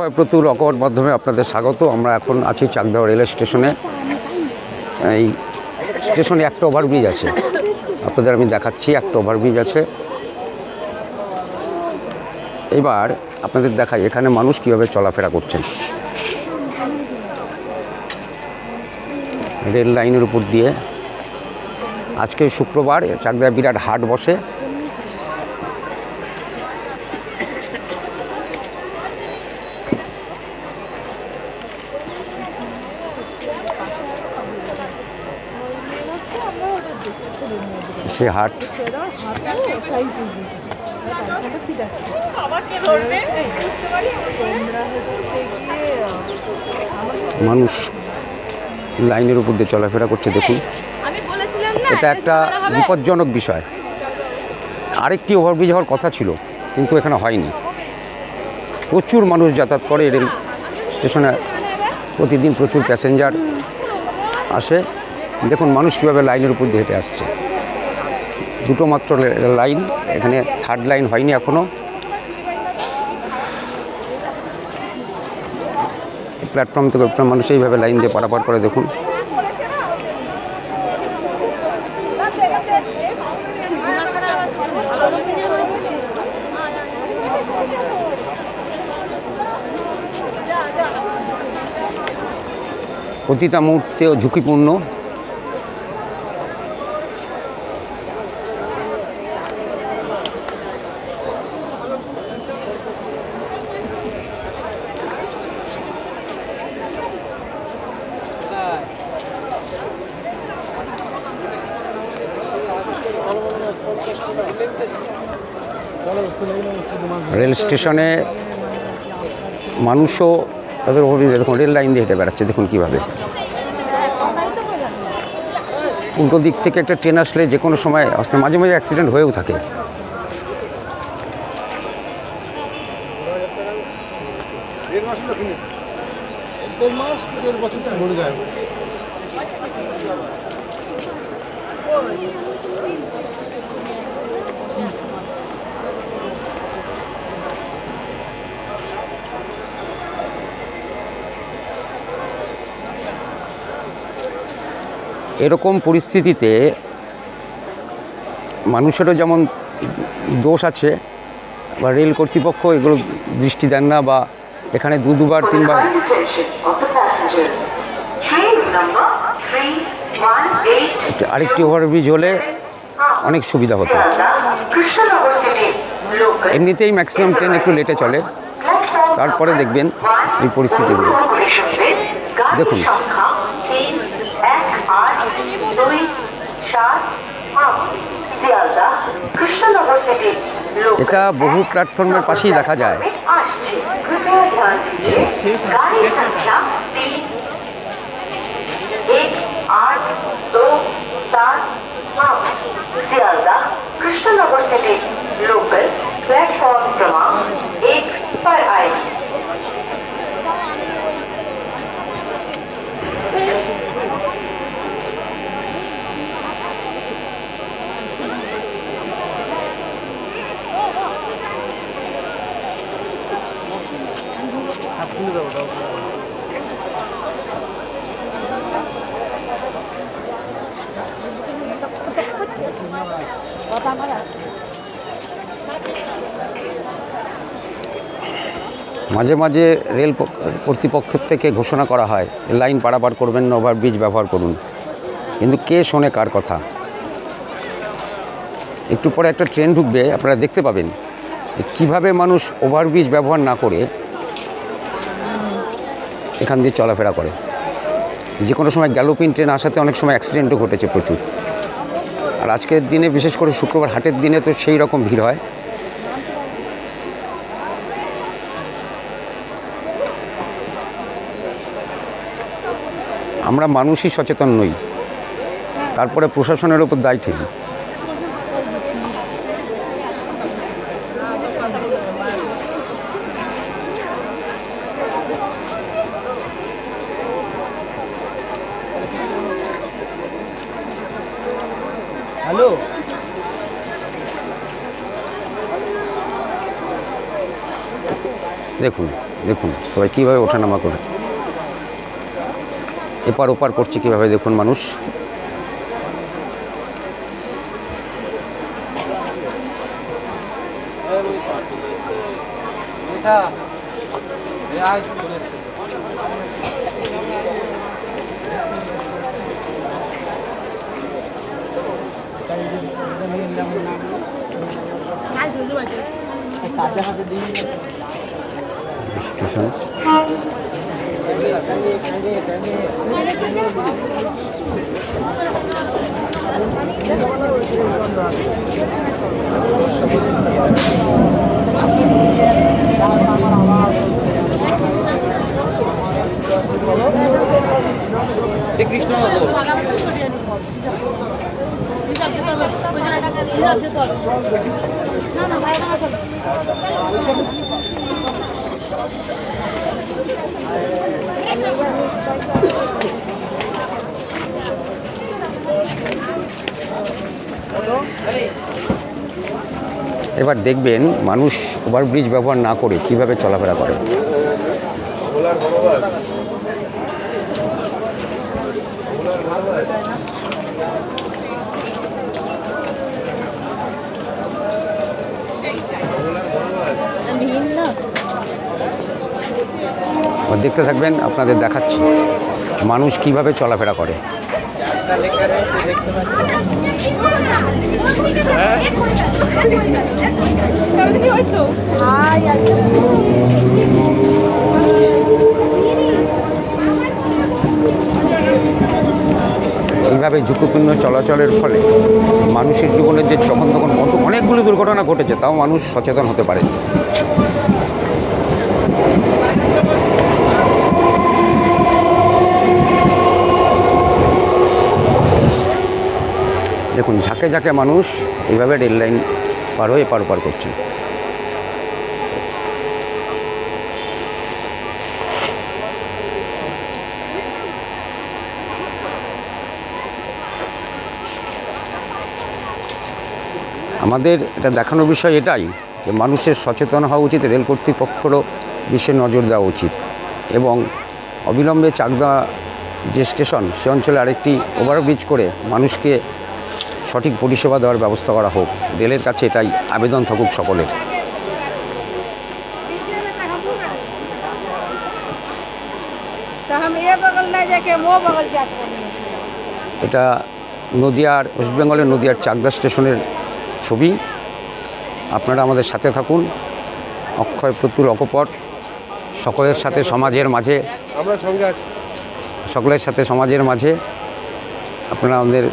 অক্ষয় প্রতুল অকট মাধ্যমে আপনাদের স্বাগত। আমরা এখন আছি চাকদাহ রেল স্টেশনে। এই স্টেশনে একটা ওভারব্রিজ আছে। আপনাদের আমি দেখাচ্ছি, একটা ওভারব্রিজ আছে। এবার আপনাদের দেখাই এখানে মানুষ কীভাবে চলাফেরা করছেন। রেল লাইনের উপর দিয়ে। আজকে শুক্রবার চাকদায় বিরাট হাট বসে। সে হাট। মানুষ লাইনের উপর দিয়ে চলাফেরা করছে, দেখুন। এটা একটা বিপজ্জনক বিষয়। আরেকটি ওভারব্রিজ হওয়ার কথা ছিল, কিন্তু এখানে হয়নি। প্রচুর মানুষ যাতায়াত করে রেল স্টেশনে। প্রতিদিন প্রচুর প্যাসেঞ্জার আসে। দেখুন, মানুষ কীভাবে লাইনের উপর দিয়ে হেঁটে আসছে। দুটো মাত্র লাইন এখানে থার্ড লাইন হয়নি এখনও প্ল্যাটফর্ম থেকে মানুষ এইভাবে লাইন দিয়ে পারাপার করে দেখুন। প্রতিটা মুহূর্তেও ঝুঁকিপূর্ণ। রেল স্টেশনে মানুষও তাদের অভিযোগ, দেখুন, রেল লাইন দিয়ে হেঁটে বেড়াচ্ছে, দেখুন কীভাবে। উল্টো দিক থেকে একটা ট্রেন আসলে যে কোনো সময় আসলে মাঝে মাঝে অ্যাক্সিডেন্ট হয়েও থাকে। এরকম পরিস্থিতিতে মানুষেরও যেমন দোষ আছে বা রেল কর্তৃপক্ষ এগুলো দৃষ্টি দেন না বা এখানে দু দুবার তিনবার Kind attention of the passengers. Train number 318 আরেকটি ওভারব্রিজ হলে অনেক সুবিধা হতো. এমনিতেই ম্যাক্সিমাম ট্রেন একটু লেটে চলে তারপরে দেখবেন এই পরিস্থিতিগুলো। দেখুন। এটা বহু প্ল্যাটফর্মের পাশেই দেখা যায় কৃষ্ণনগর সিটি লোকাল মাঝে মাঝে রেল প- কর্তৃপক্ষ থেকে ঘোষণা করা হয় লাইন পারাপার করবেন না ওভারব্রিজ ব্যবহার করুন। কিন্তু কে শোনে কার কথা? একটু পরে একটা ট্রেন ঢুকবে আপনারা দেখতে পাবেন যে কীভাবে মানুষ ওভারব্রিজ ব্যবহার না করে এখান দিয়ে চলাফেরা করে। যে কোনো সময় গ্যালোপিন ট্রেন আসাতে অনেক সময় অ্যাক্সিডেন্টও ঘটেছে প্রচুর। আর আজকের দিনে বিশেষ করে শুক্রবার হাটের দিনে তো সেই রকম ভিড় হয়। আমরা মানুষই সচেতন নই। তারপরে প্রশাসনের উপর দায় ঠেলি দেখুন দেখুন সবাই কীভাবে ওঠানামা করে। এপার ওপার করছে কীভাবে দেখুন মানুষ। স্টেশন। না এবার দেখবেন মানুষ ওভারব্রিজ ব্যবহার না করে কীভাবে চলাফেরা করে। দেখতে থাকবেন, আপনাদের দেখাচ্ছি মানুষ কীভাবে চলাফেরা করে। এইভাবে ঝুঁকিপূর্ণ চলাচলের ফলে মানুষের জীবনের যে যখন তখন অনেকগুলো দুর্ঘটনা ঘটেছে, তাও মানুষ সচেতন হতে পারে দেখুন ঝাঁকে ঝাঁকে মানুষ এইভাবে রেল লাইন পার হয়ে এপার ওপার করছে। আমাদের এটা দেখানোর বিষয় এটাই যে মানুষের সচেতন হওয়া উচিত, রেল কর্তৃপক্ষেরও বিশেষ নজর দেওয়া উচিত এবং অবিলম্বে চাকদা যে স্টেশন সে অঞ্চলে আরেকটি ওভারব্রিজ করে মানুষকে সঠিক পরিষেবা দেওয়ার ব্যবস্থা করা হোক। রেলের কাছে এটাই আবেদন থাকুক সকলের। এটা নদিয়ার ওয়েস্টবেঙ্গলের নদিয়ার চাকদা স্টেশনের ছবি। আপনারা আমাদের সাথে থাকুন। অক্ষয় প্রতুল অকপট সকলের সাথে সমাজের মাঝে। আমরা সঙ্গে আছি। সকলের সাথে সমাজের মাঝে। আপনারা আমাদের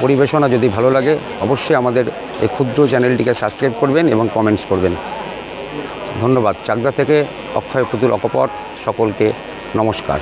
পরিবেশনা যদি ভালো লাগে, অবশ্যই আমাদের এই ক্ষুদ্র চ্যানেলটিকে সাবস্ক্রাইব করবেন এবং কমেন্টস করবেন। ধন্যবাদ। চাকদা থেকে অক্ষয় পুতুল অকপট, সকলকে নমস্কার।